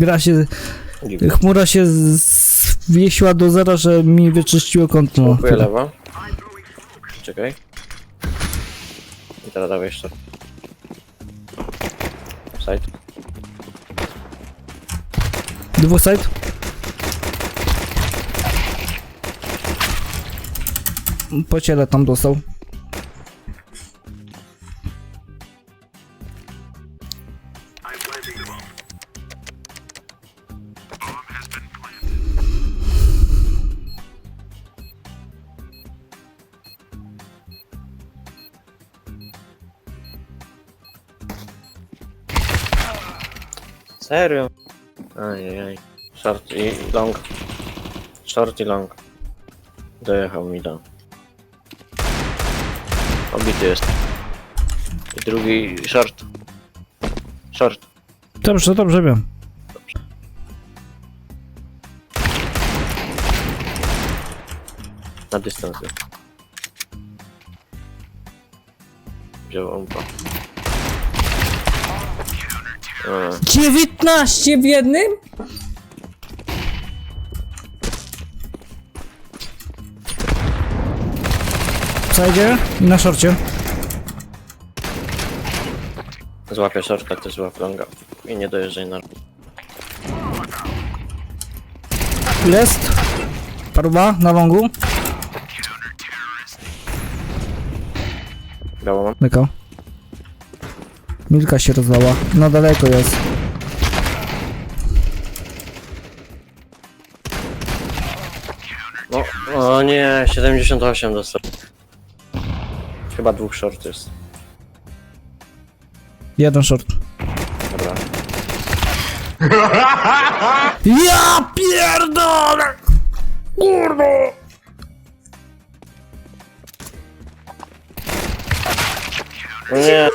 Gra się, chmura się zwiesiła do zera, że mi wyczyściło konto. Smokuję lewo. Czekaj. I teraz dawaj jeszcze. Side. Dwóch side? Po ciele tam dostał. Serio? Ajajaj. Short i long. Short i long. Dojechał mi do. Obity jest. I drugi short. Short. Dobrze, dobrze wiem. Na dystans jest. Wziął. A, 19 w jednym? Przejdzie i na szorcie. Złapię shorta, ty złap longa. I nie dojeżdżaj na... Jest. Paruba na longu. Białą mam. Myka. Milka się rozlała. No daleko jest. No, o nie, 78 dostał. Chyba dwóch short jest. Jeden short. Dobra. Ja pierdolę! Kurwa! No nie,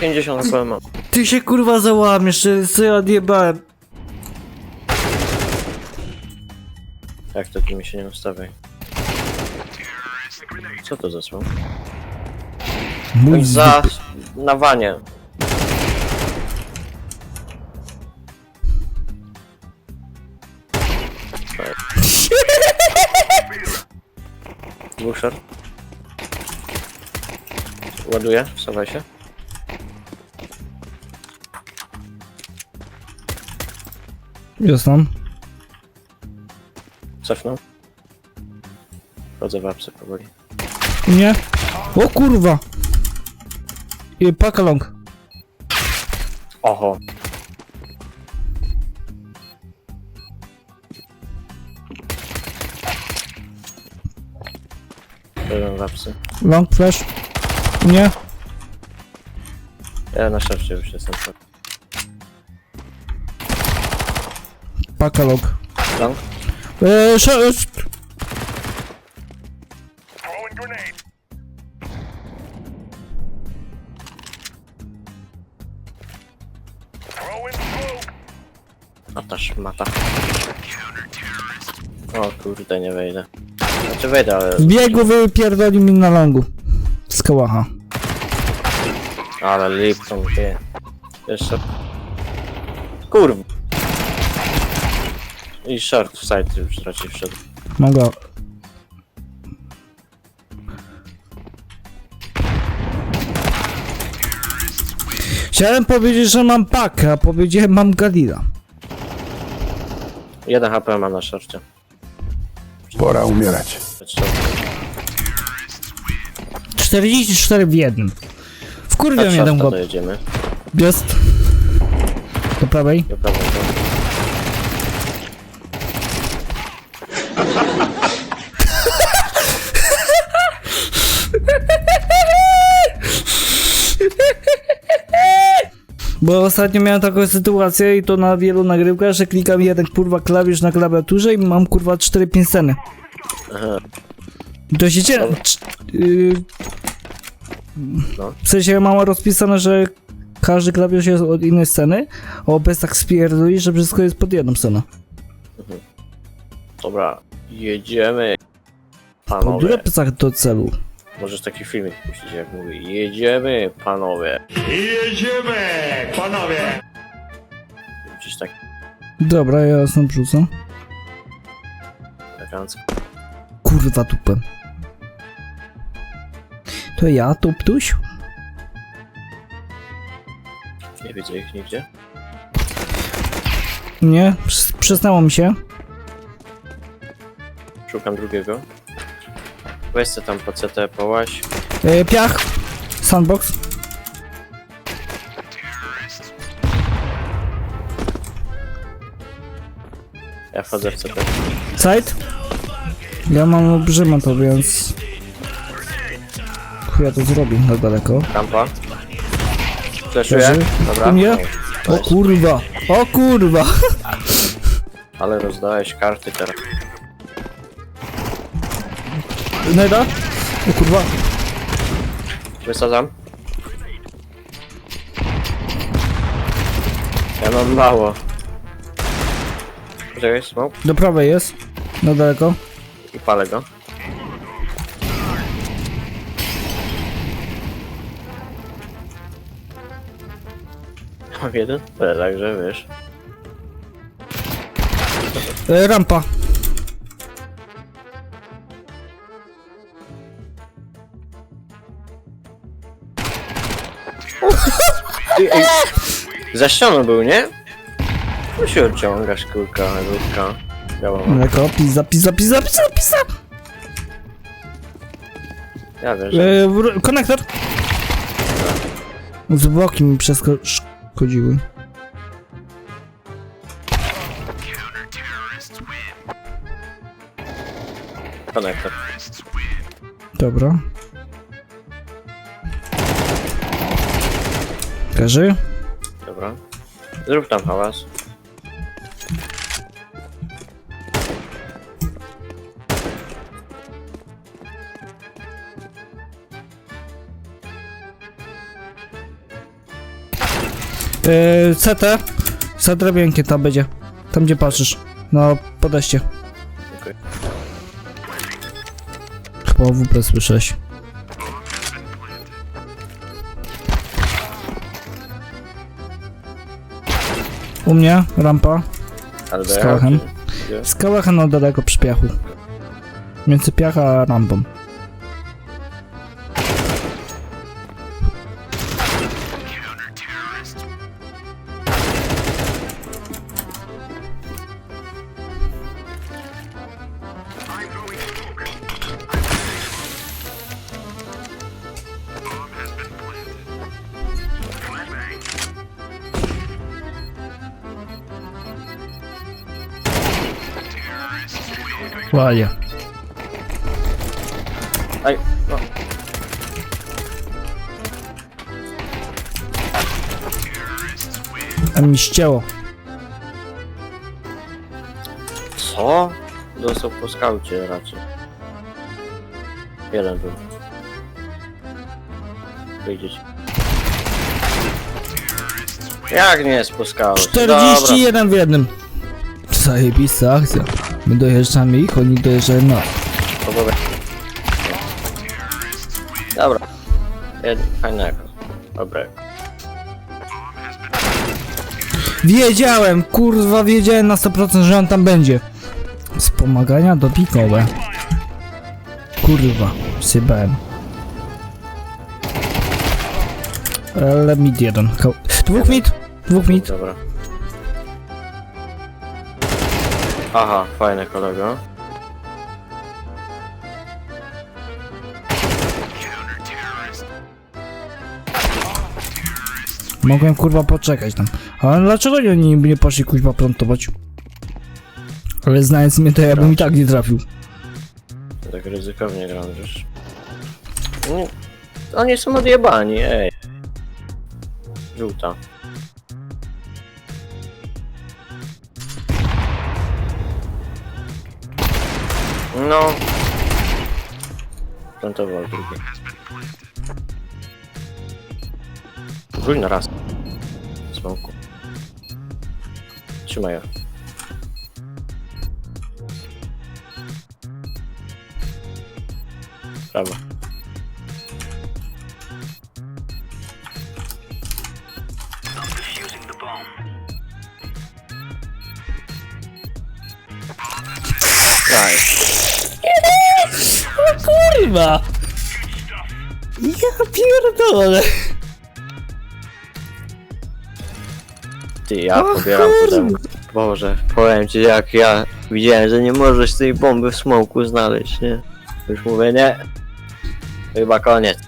50 HP mam. Ty się kurwa załamiesz, że co ja odjebałem. Jak to ty mi się nie ustawiaj? Co to za słowo? Mój Za... na wanie. Ładuję, wstawaj się. Jest tam. Cofnął. Wchodzę w apsy powoli. Nie. O kurwa! I paka long. Oho. Byłem w apsy. Long flash. Nie. Ja na szafcie już jestem. Paka long. Eee, sz- A ta szmata. O kurde, nie wejdę. Znaczy wejdę, ale... Biegu wypierdoli mi na longu. Z kałacha. Ale Lipton, ty. Jeszcze... Kurw. I short w side już raczej wszedł. Mogę. Chciałem powiedzieć, że mam pakę, a powiedziałem mam Galila. Jeden HP ma na shorcie. Pora umierać. Znaczy, 44 w jednym. Wkurwiam jeden shorta go. dojedziemy. Jest. Do prawej. Do prawego. Bo ostatnio miałem taką sytuację i to na wielu nagrywkach, że klikam jeden kurwa klawisz na klawiaturze i mam kurwa 4-5 sceny. Aha. To się dzieje. cz- Yy, No. w sensie mam rozpisane, że każdy klawisz jest od innej sceny, a OBS tak spierdoli, że wszystko jest pod jedną sceną. Dobra, jedziemy. Pod Panowie, plecach do celu. możesz taki filmik puścić, jak mówię. Jedziemy, panowie. Jedziemy, panowie! Gdzieś tak. Dobra, ja stąd wrzucę. Elegancko. Kurwa tupę. To ja, Tuptuś? Nie widzę ich nigdzie. Nie, przys- przysnęło mi się. Szukam drugiego. Weź se tam po CT połaś. E, piach. Sandbox. Ja wchodzę w CT. Side. Ja mam olbrzyma to, więc... Chuja to zrobię na daleko. Rampa. Fleszuję. Leży. Dobra. U mnie? No, O nice. kurwa! O kurwa! Ale rozdałeś karty teraz. Neda? O kurwa! Wysadzam. Ja mam mało. Poczekaj, smoke Do prawej jest. Na daleko. i palę go. Mam jeden? Ale także wiesz. E, rampa. Ty, ej, za ścianą był, nie? Tu się odciągasz, kurka, ludka. Biała ma. Daleko. Pizza, pizza, pizza, pizza, pizza! Ja wiesz. E, wr- konektor. Zwłoki mi przeszkodziły. Konektor. Dobra. Każy? Dobra. Zrób tam hałas. Yy, CT. Za drabinkiem tam będzie. Tam gdzie patrzysz. No, podejście. Okej. Chyba WP słyszałeś. U mnie, rampa. Ale Z dojechał kałachem. Gdzie? Skała no daleko przy piachu. Między piach a rampą. Ładnie. Aj, no. A mi ścięło. Co? Dostał po skaucie raczej. Jeden był. Wyjdziecie. Jak nie jest po skaucie? 41 w jednym. Zajebista akcja. My dojeżdżamy ich, oni dojeżdżają nas. Dobra. Dobra. Dobra. Jeden, fajnego. Dobra. Wiedziałem, kurwa, wiedziałem na 100%, że on tam będzie. Wspomagania dopikowe. Kurwa, sypałem. Ale mid jeden. Ko- Dwóch mid, dwóch mid. Dobra. Aha, fajny kolego. Mogłem kurwa poczekać tam. Ale dlaczego oni nie poszli kuźwa plantować? Ale znając mnie to ja bym i tak nie trafił. Tak ryzykownie gram, wiesz. Nie, oni są odjebani, ej. Żółta. No. Plantował drugi. Wróć na raz. Smoku. Trzymaj ją. Prawo. Kurwa! Ja pierdolę! Ty, ja O pobieram kurde. pudełko. Boże, powiem ci jak ja widziałem, że nie możesz tej bomby w smoku znaleźć, nie? Już mówię, nie. Chyba koniec.